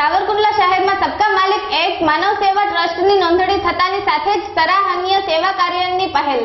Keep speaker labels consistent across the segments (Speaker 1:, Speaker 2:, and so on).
Speaker 1: સાવરકુંડલા શહેરમાં સબકા માલિક એક માનવ સેવા ટ્રસ્ટની નોંધણી થતાની સાથે જ સરાહનીય સેવા કાર્યની પહેલ.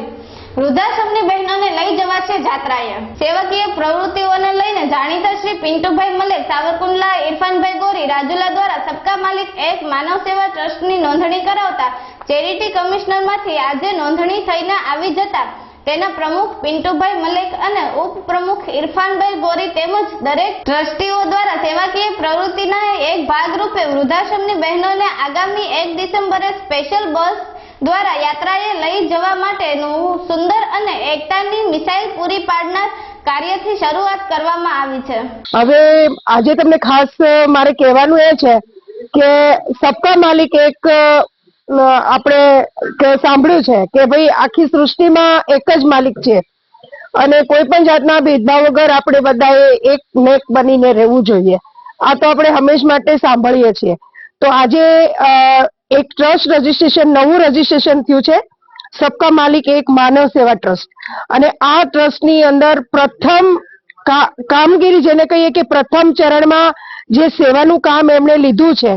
Speaker 1: વૃદ્ધાશ્રમની બહેનોને લઈ જવાશે જાત્રાએ. સેવકીય પ્રવૃત્તિઓને લઈને જાણીતા શ્રી પિન્ટુભાઈ મલે સાવરકુંડલા ઇરફાનભાઈ ગોરી, રાજુલા દ્વારા સબકા માલિક એક માનવ સેવા ટ્રસ્ટની નોંધણી કરાવતા ચેરિટી કમિશનરમાંથી આજે નોંધણી થઈને આવી જતા તેના પ્રમુખ પિન્ટુભાઈ મલેક અને ઉપપ્રમુખ ઇરફાનભાઈ ગોરી તેમજ દરેક ટ્રસ્ટીઓ દ્વારા સેવાકીય પ્રવૃત્તિના ભાગરૂપે વૃદ્ધાશ્રમની બહેનોને આગામી એક ડિસેમ્બરે સ્પેશિયલ બસ દ્વારા યાત્રાએ લઈ જવા માટેનું સુંદર અને એકતાની મિસાઇલ પૂરી પાડનાર કાર્યથી શરૂઆત કરવામાં આવી છે.
Speaker 2: હવે આજે તમને ખાસ મારે કહેવાનું એ છે કે સબકા માલિક એક આપણે સાંભળ્યું છે કે ભાઈ આખી સૃષ્ટિમાં એક જ માલિક છે અને કોઈ પણ જાતના ભેદભાવ વગર આપણે બધાએ એક નેક બનીને રહેવું જોઈએ. આ તો આપણે હંમેશ માટે સાંભળીએ છીએ. તો આજે એક ટ્રસ્ટ રજીસ્ટ્રેશન, નવું રજીસ્ટ્રેશન થયું છે. સબકા માલિક એક માનવ સેવા ટ્રસ્ટ. અને આ ટ્રસ્ટની અંદર પ્રથમ કામગીરી જેને કહીએ કે પ્રથમ ચરણમાં જે સેવાનું કામ એમણે લીધું છે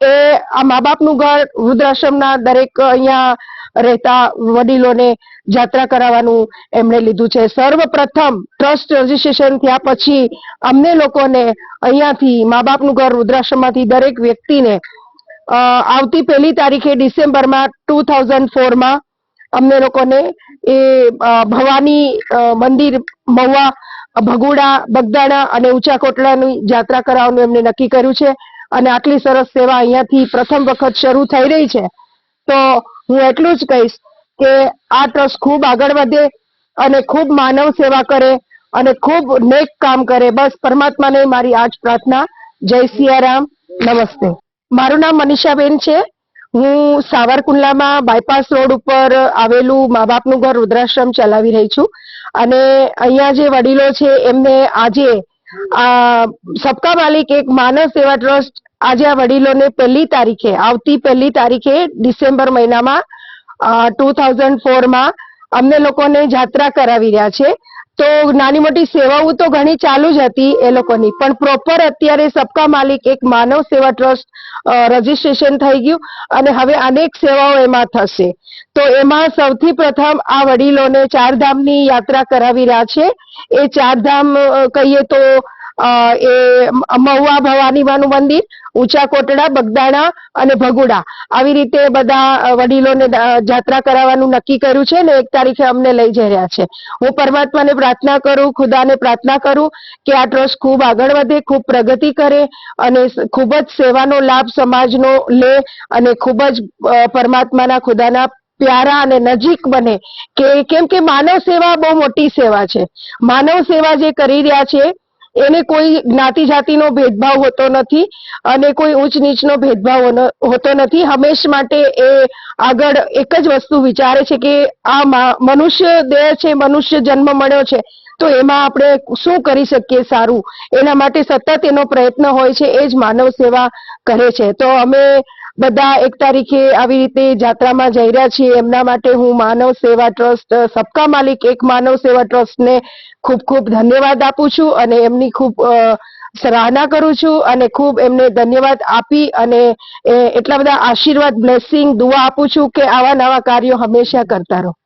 Speaker 2: એ આ મા બાપનું ઘર વૃદ્ધાશ્રમના દરેક અહીંયા રહેતા વડીલોને જાત્રા કરાવવાનું એમણે લીધું છે. સર્વપ્રથમ ટ્રસ્ટ રજીસ્ટ્રેશન થયા પછી અમને લોકોને અહીંયાથી મા બાપનું ઘર વૃદ્ધાશ્રમમાંથી દરેક વ્યક્તિને આવતી પહેલી તારીખે ડિસેમ્બરમાં ટુ થાઉઝન્ડ ફોરમાં અમને લોકોને એ ભવાની મંદિર, મહુવા, ભગુડા, બગદાણા અને ઊંચા કોટલાની જાત્રા કરાવવાનું એમને નક્કી કર્યું છે. અને આટલી સરસ સેવા અહીંયાથી પ્રથમ વખત શરૂ થઈ રહી છે. તો હું એટલું જ કહીશ કે આ ટ્રસ્ટ ખૂબ આગળ વધે અને ખૂબ માનવ સેવા કરે અને ખૂબ નેક કામ કરે. બસ પરમાત્માને મારી આ જ પ્રાર્થના. જય સિયારામ નમસ્તે. મારું નામ મનીષાબેન છે. હું સાવરકુંડલામાં બાયપાસ રોડ ઉપર આવેલું મા બાપનું ઘર રુદ્રાશ્રમ ચલાવી રહી છું. અને અહીંયા જે વડીલો છે, એમને આજે સબકા માલિક એક માનવ સેવા ટ્રસ્ટ આજે આ વડીલોને પહેલી તારીખે, આવતી પહેલી તારીખે ડિસેમ્બર મહિનામાં ટુ થાઉઝન્ડ ફોરમાં અમને લોકોને જાત્રા કરાવી રહ્યા છે. તો નાની મોટી સેવાઓ તો ઘણી ચાલુ જ હતી એ લોકોની. પણ પ્રોપર અત્યારે સબકા માલિક, એક માનવ સેવા ટ્રસ્ટ રજીસ્ટ્રેશન થઈ ગયું અને હવે અનેક સેવાઓ એમાં થશે. તો એમાં સૌથી પ્રથમ આ વડીલોને ચારધામની યાત્રા કરાવી રહ્યા છે. એ ચારધામ કહીએ તો એ મહુવા ભવાનીમાનું મંદિર, ઊંચા કોટડા, બગદાણા અને ભગુડા. આવી રીતે બધા વડીલોને જાત્રા કરાવવાનું નક્કી કર્યું છે ને એક તારીખે અમને લઈ જઈ રહ્યા છે. હું પરમાત્માને પ્રાર્થના કરું, ખુદાને પ્રાર્થના કરું કે આ ટ્રસ્ટ ખૂબ આગળ વધે, ખૂબ પ્રગતિ કરે અને ખૂબ જ સેવાનો લાભ સમાજનો લે અને ખૂબ જ પરમાત્માના ખુદાના પ્યારા અને નજીક બને. કે કેમ કે માનવ સેવા બહુ મોટી સેવા છે. માનવ સેવા જે કરી રહ્યા છે એને કોઈ જ્ઞાતિ જાતિનો ભેદભાવ હોતો નથી અને કોઈ ઉચ્ચ નીચનો ભેદભાવ હોતો નથી. હંમેશ માટે એ આગળ એક જ વસ્તુ વિચારે છે કે આ મનુષ્ય દેહ છે, મનુષ્ય જન્મ મળ્યો છે, તો એમાં આપણે શું કરી શકીએ સારું? એના માટે સતત એનો પ્રયત્ન હોય છે, એ જ માનવ સેવા કરે છે. તો અમે બધા એક તારીખે આવી રીતે જાત્રામાં જઈ રહ્યા છીએ. એમના માટે હું માનવ સેવા ટ્રસ્ટ, સબકા માલિક, એક માનવ સેવા ટ્રસ્ટને ખૂબ ખૂબ ધન્યવાદ આપું છું અને એમની ખૂબ સરાહના કરું છું અને ખૂબ એમને ધન્યવાદ આપી અને એટલા બધા આશીર્વાદ, બ્લેસિંગ, દુઆ આપું છું કે આવા નવા કાર્યો હંમેશા કરતા રહો.